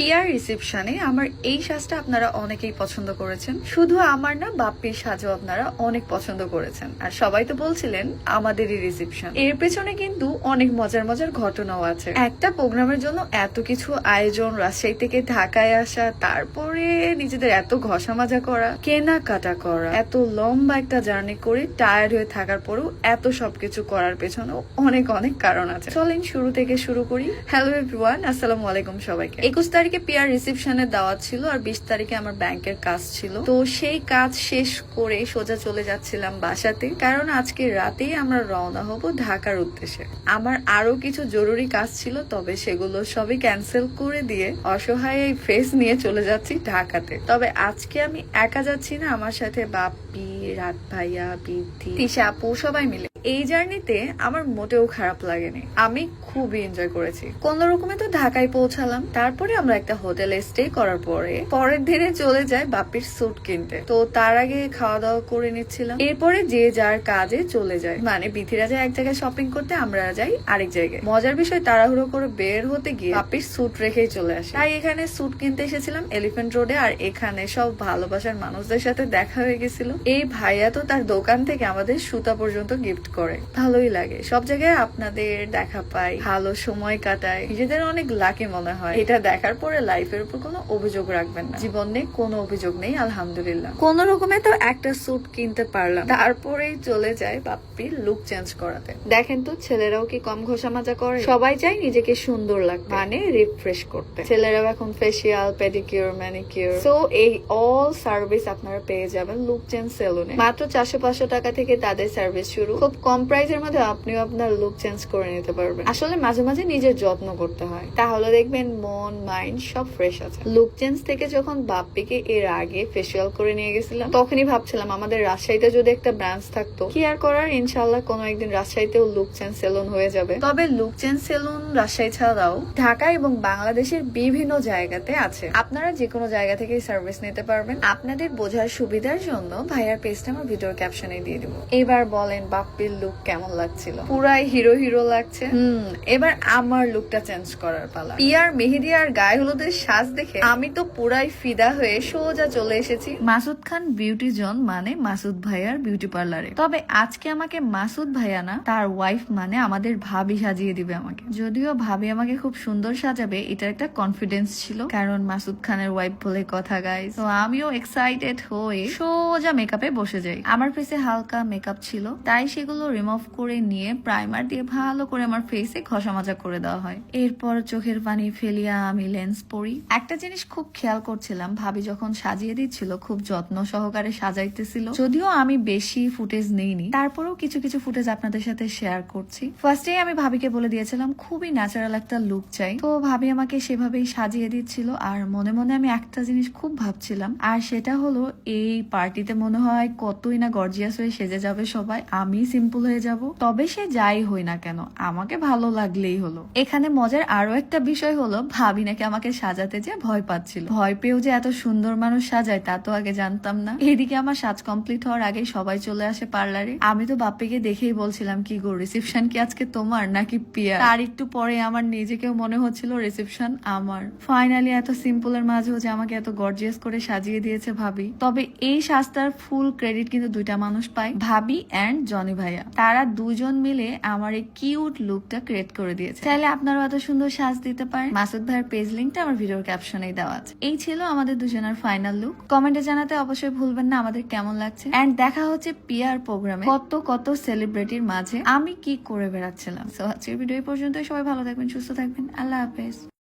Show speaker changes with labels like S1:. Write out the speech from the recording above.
S1: Peer রিসেপশনে আমার এই সাজটা আপনারা অনেকেই পছন্দ করেছেন। শুধু আমার না, বাপ্পির সাজও আপনারা অনেক পছন্দ করেছেন। আর সবাই তো বলছিলেন আমাদেরই রিসেপশন এর পেছনে কিন্তু অনেক মজার মজার ঘটনাও আছে। একটা প্রোগ্রামের জন্য এত কিছু আয়োজন, রাজশাহী থেকে ঢাকায় আসা, তারপরে নিজেদের এত ঘষা মাজা করা, কেনাকাটা করা, এত লম্বা একটা জার্নি করে টায়ার্ড হয়ে থাকার পরেও এত সবকিছু করার পেছনেও অনেক অনেক কারণ আছে। চলেন শুরু থেকে শুরু করি। হ্যালো এভরিওয়ান আসসালামু আলাইকুম সবাইকে। একুশ তারিখে পিয়ার রিসেপশনের দাওয়াত ছিল আর বিশ তারিখে আমার ব্যাংকের কাজ ছিল। তো সেই কাজ শেষ করে সোজা চলে যাচ্ছিলাম বাসাতে। কারণ আজকে রাতেই আমরা রওনা হব ঢাকার উদ্দেশ্যে। আমার আরও কিছু জরুরি কাজ ছিল, তবে সেগুলো সবই ক্যান্সেল করে দিয়ে অসহায় এই ফেস নিয়ে চলে যাচ্ছি ঢাকাতে। তবে আজকে আমি একা যাচ্ছি না, আমার সাথে বাপ্পি, রাত ভাইয়া বৃদ্ধি তিশা, আপু সবাই মিলে। এই জার্নিতে আমার মোটেও খারাপ লাগেনি। আমি খুবই এনজয় করেছি। কোন রকমে তো ঢাকায় পৌঁছালাম। তারপরে আমরা একটা হোটেলে স্টে করার পরে পরের দিনে চলে যায় বাপির স্যুট কিনতে। তো তার আগে খাওয়া দাওয়া করে নিচ্ছিলাম। এরপরে যে যার কাজে চলে যায়। মানে বিথিরা যায় এক জায়গায় শপিং করতে, আমরা যাই আরেক জায়গায়। মজার বিষয়, তাড়াহুড়ো করে বের হতে গিয়ে বাপির স্যুট রেখেই চলে আসে। তাই এখানে স্যুট কিনতে এসেছিলাম এলিফেন্ট রোডে আর এখানে সব ভালোবাসার মানুষদের সাথে দেখা হয়ে গেছিল। এই ভাইয়া তো তার দোকান থেকে আমাদের সুতা পর্যন্ত গিফট করে। ভালোই লাগে। সব জায়গায় আপনাদের দেখা পাই, ভালো সময় কাটায় নিজেদের অনেক লাকি মনে হয়। এটা দেখার পরে লাইফের উপর কোনো অভিযোগ রাখবেন না। জীবনে কোনো অভিযোগ নেই, আলহামদুলিল্লাহ। কোন রকমে তো একটা স্যুট কিনতে পারলাম। তারপরেই চলে যায় বাপ্পির লুক চেঞ্জ করাতে। দেখেন তো, ছেলেরাও কি কম ঘষা মাজা করে? সবাই চাই নিজেকে সুন্দর লাগবে মানে রিফ্রেশ করতে। ছেলেরাও এখন ফেসিয়াল পেডিকিউর ম্যানিকিউর সো এই অল সার্ভিস আপনারা পেয়ে যাবেন লুক চেঞ্জ সেলুনে মাত্র চারশো পাঁচশো টাকা থেকে তাদের সার্ভিস শুরু। খুব কম প্রাইসের মধ্যে আপনিও আপনার লুক চেঞ্জ করে নিতে পারবেন। আসলে মাঝে মাঝে নিজের যত্ন করতে হয়। তাহলে দেখবেন মন মাইন্ড সব ফ্রেশ আছে। লুক চেঞ্জ থেকে যখন বাপ্পিকে এর আগে ফেসিয়াল করে নিয়ে গেছিলাম, তখনই ভাবছিলাম আমাদের রাজশাহীতে যদি একটা ব্রাঞ্চ থাকতো, কি আর করার? ইনশাল্লাহ কোনো একদিন রাজশাহীতেও লুক চেঞ্জ সেলুন হয়ে যাবে। তবে লুক চেঞ্জ সেলুন রাজশাহী ছাড়াও ঢাকা এবং বাংলাদেশের বিভিন্ন জায়গাতে আছে। আপনারা যে কোনো জায়গা থেকে সার্ভিস নিতে পারবেন। আপনাদের বোঝার সুবিধার জন্য ভাইয়ার পেজটা আমার ভিডিওর ক্যাপশনে দিয়ে দিব। এবার বলেন বাপ্পির লুক কেমন লাগছিল? পুরাই হিরো হিরো লাগছে। হুম এবার আমার লুকটা চেঞ্জ করার পালা। পিয়ার মেহেদি আর গায়ে হলুদের সাজ দেখে আমি তো পুরাই ফিদা হয়ে সোজা চলে এসেছি। মাসুদ খান বিউটি জোন মানে মাসুদ ভাইয়ার বিউটি পার্লারে তবে আজকে আমাকে মাসুদ ভাইয়া না তার ওয়াইফ মানে আমাদের ভাবি সাজিয়ে দিবে আমাকে। যদিও ভাবি আমাকে খুব সুন্দর সাজাবে এটা একটা কনফিডেন্স ছিল। কারণ মাসুদ খানের ওয়াইফ বলে কথা গাইজ তো আমিও এক্সাইটেড হয়ে সোজা মেকআপে বসে যাই। আমার ফেসে হালকা মেকআপ ছিল তাই সেগুলো রিমুভ করে নিয়ে প্রাইমার দিয়ে ভালো করে আমার ফেসে ঘষা মাজা করে দেওয়া হয়। এরপর চোখের পানি ফেলিয়া আমি লেন্স পরি। একটা জিনিস খুব খেয়াল করছিলাম, ভাবি যখন সাজিয়ে দিচ্ছিল খুব যত্ন সহকারে সাজাইতেছিল। যদিও আমি বেশি ফুটেজ নেইনি, তারপরেও কিছু কিছু ফুটেজ আপনাদের সাথে শেয়ার করছি। ফার্স্টেই আমি ভাবিকে বলে দিয়েছিলাম, খুবই ন্যাচারাল একটা লুক চাই। তো ভাবি আমাকে সেভাবেই সাজিয়ে দিচ্ছিল আর মনে মনে আমি একটা জিনিস খুব ভাবছিলাম, আর সেটা হলো এই পার্টিতে মনে হয় কতই না গর্জিয়াস হয়ে সেজে যাবে সবাই। আমি সিম্পল হয়ে যাব। তবে সে যাই হই না কেন, আমাকে ভালো লাগলেই হলো। এখানে মজার আরও একটা বিষয় হলো, ভাবি নাকি আমাকে সাজাতে যে ভয় পাচ্ছিল। ভয় পেয়েও যে এত সুন্দর মানুষ সাজায়, তা তো আগে জানতাম না। এদিকে আমার সাজ কমপ্লিট হওয়ার আগে সবাই চলে আসে পার্লারে। আমি তো বাপ্পিকে দেখেই বলছিলাম, কি গো রিসেপশন কি আজকে তোমার নাকি পিয়া তার একটু পরে আমার নিজেকেও মনে হচ্ছিল রিসেপশন আমার। ফাইনালি এত সিম্পলের মাঝেও যে আমাকে এত গর্জিয়াস করে সাজিয়ে দিয়েছে ভাবি। তবে এই সাজটার ফুল ক্রেডিট কিন্তু দুইটা মানুষ পায়, ভাবি অ্যান্ড জনি ভাইয়া। তারা দুজন মিলে আমার এই কিউট লুকটা ক্রিয়েট করে দিয়েছে। চাইলে আপনারাও এত সুন্দর সাজ দিতে পারেন। মাসুদ ভাইয়ের পেজ লিঙ্কটা আমার ভিডিওর ক্যাপশনেই দেওয়া আছে। এই ছিল আমাদের দুজনের ফাইনাল লুক কমেন্টে জানাতে অবশ্যই ভুলবেন না আমাদের কেমন লাগছে। এন্ড দেখা হচ্ছে পিয়ার প্রোগ্রামে কত কত সেলিব্রিটির মাঝে আমি কি করে বেড়াচ্ছিলাম। সো আজকের ভিডিও পর্যন্ত সবাই ভালো থাকবেন, সুস্থ থাকবেন। আল্লাহ হাফেজ।